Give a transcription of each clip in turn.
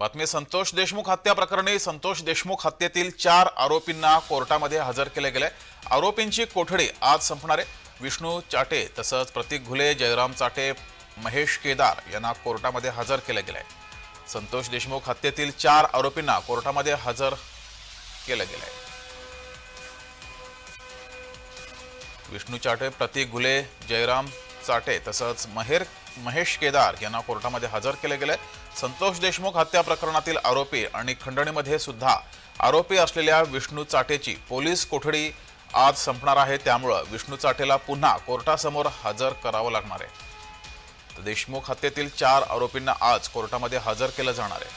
बातमी संतोष देशमुख हत्या प्रकरणी संतोष देशमुख हत्येतील चार आरोपींना कोर्टामध्ये हजर केले गेले. आरोपींची कोठडी आज संपणार आहे. विष्णू चाटे तसंच प्रतीक घुले जयराम चाटे महेश केदार यांना कोर्टामध्ये हजर केले गेले. संतोष देशमुख हत्येतील चार आरोपींना कोर्टामध्ये हजर केलं गेलंय विष्णू चाटे प्रतीक घुले जयराम चाटे तसंच महेर महेश केदार यांना कोर्टामध्ये हजर केले गेले. संतोष देशमुख हत्या प्रकरणातील आरोपी आणि खंडणीमध्ये सुद्धा आरोपी असलेल्या विष्णू चाटेची पोलीस कोठडी आज संपणार आहे. त्यामुळं विष्णू चाटेला पुन्हा कोर्टासमोर हजर करावं लागणार आहे. तर देशमुख हत्येतील चार आरोपींना आज कोर्टामध्ये हजर केलं जाणार आहे.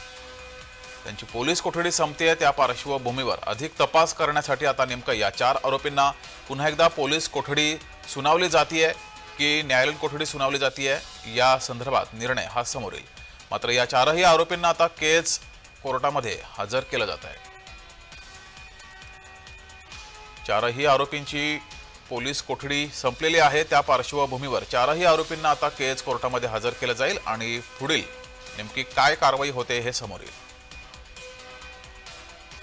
त्यांची पोलीस कोठडी संपते त्या पार्श्वभूमीवर अधिक तपास करण्यासाठी आता नेमकं या चार आरोपींना पुन्हा एकदा पोलीस कोठडी सुनावली जातीये. की न्यायालयीन कोठडी सुनावली जाते या संदर्भात निर्णय हा समोर येईल मात्र या चारही आरोपींना आता केज कोर्टामध्ये हजर केलं जात आहे. चारही आरोपींची पोलीस कोठडी संपलेली आहे. त्या पार्श्वभूमीवर चारही आरोपींना आता केज कोर्टामध्ये हजर केलं जाईल आणि पुढील नेमकी काय कारवाई होते हे समोर येईल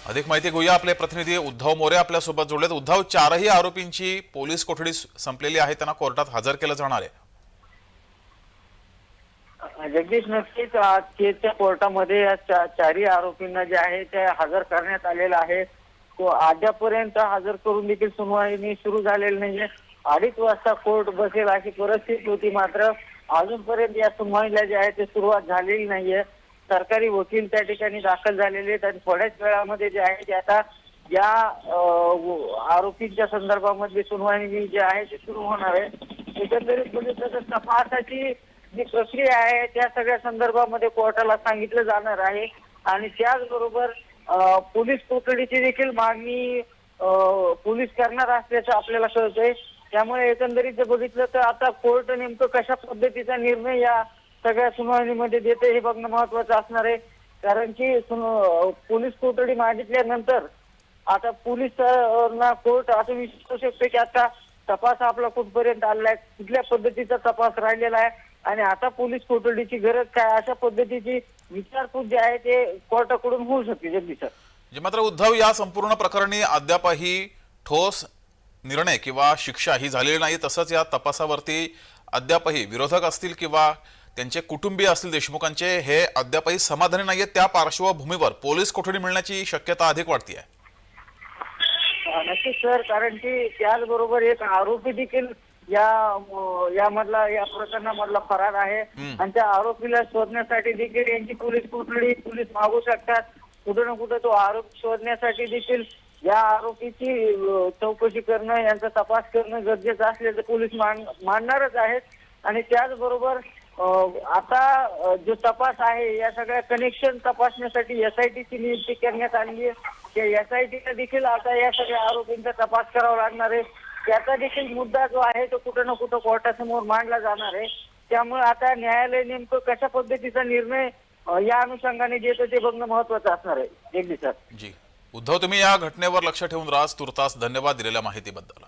अधिक माहिती घेऊया आपले प्रतिनिधी उद्धव मोरे आपल्यासोबत जोडलेत. उद्धव चारही आरोपींची पोलीस कोठडी संपलेली आहे त्यांना कोर्टात हजर केलं जाणार आहे. जगदीश नक्कीच आजच्या कोर्टामध्ये या चारही आरोपींना जे आहे ते हजर करण्यात आलेलं आहे. तो अद्यापर्यंत हजर करून देखील सुनावणी सुरू झालेली नाहीये. अडीच वाजता कोर्ट बसेल अशी परिस्थिती होती मात्र अजूनपर्यंत या सुनावणीला जे आहे ते सुरुवात झालेली नाहीये. सरकारी वकील त्या ठिकाणी दाखल झालेले आहेत आणि थोड्याच वेळामध्ये जे आहे ते आता या आरोपींच्या संदर्भामध्ये सुनावणी जी आहे ती सुरू होणार आहे. एकंदरीत म्हणजे बघितलं तर तपासाची जी प्रक्रिया आहे त्या सगळ्या संदर्भामध्ये कोर्टाला सांगितलं जाणार आहे. आणि त्याचबरोबर पोलीस कोठडीची देखील मागणी पोलीस करणार असल्याचं आपल्याला कळतंय. त्यामुळे एकंदरीत जर बघितलं तर आता कोर्ट नेमकं कशा पद्धतीचा निर्णय या सगळ्या सुनावणीमध्ये देते हे बघणं महत्वाचं असणार आहे. कारण की पोलीस कोठडी मागितल्यानंतर आता पोलीस ना कोर्ट असं विचारू शकते की आता तपास आपला कुठपर्यंत आलाय कुठल्या पद्धतीचा तपास राहिलेला आहे आणि आता पोलीस कोठडीची गरज काय अशा पद्धतीची विचारपूस जे आहे ते कोर्टाकडून होऊ शकते जगदीश सर. जे मात्र उद्धव या संपूर्ण प्रकरणी अद्यापही ठोस निर्णय किंवा शिक्षा ही झालेली नाही तसंच या तपासावरती अद्यापही विरोधक असतील किंवा त्यांचे कुटुंबीय असतील देशमुखांचे हे अद्यापही समाधानी नाहीये त्या पार्श्वभूमीवर पोलीस कोठडी मिळण्याची शक्यता अधिक वाढती आहे नक्कीच सर. कारण की त्याचबरोबर एक आरोपी देखील या यामधला या प्रकरणामधला फरार आहे. आणि त्या आरोपीला शोधण्यासाठी देखील यांची पोलीस कोठडी पोलीस मागू शकतात. कुठं ना कुठं तो आरोप शोधण्यासाठी देखील या आरोपीची चौकशी करणं यांचा तपास करणं गरजेचं असल्याचं पोलीस मान मानणारच आहेत. आणि त्याचबरोबर आता जो तपास आहे या सगळ्या कनेक्शन तपासण्यासाठी एसआयटीची नियुक्ती करण्यात आली आहे. त्या एसआयटीला देखील आता या सगळ्या आरोपींचा तपास करावा लागणार आहे. त्याचा देखील मुद्दा जो आहे तो कुठं ना कुठं कोर्टासमोर मांडला जाणार आहे. त्यामुळे आता न्यायालय नेमकं कशा पद्धतीचा निर्णय या अनुषंगाने देतं ते बघणं महत्वाचं असणार आहे. एक सर जी. उद्धव तुम्ही या घटनेवर लक्ष ठेवून राज तुर्तास धन्यवाद दिलेल्या माहितीबद्दल.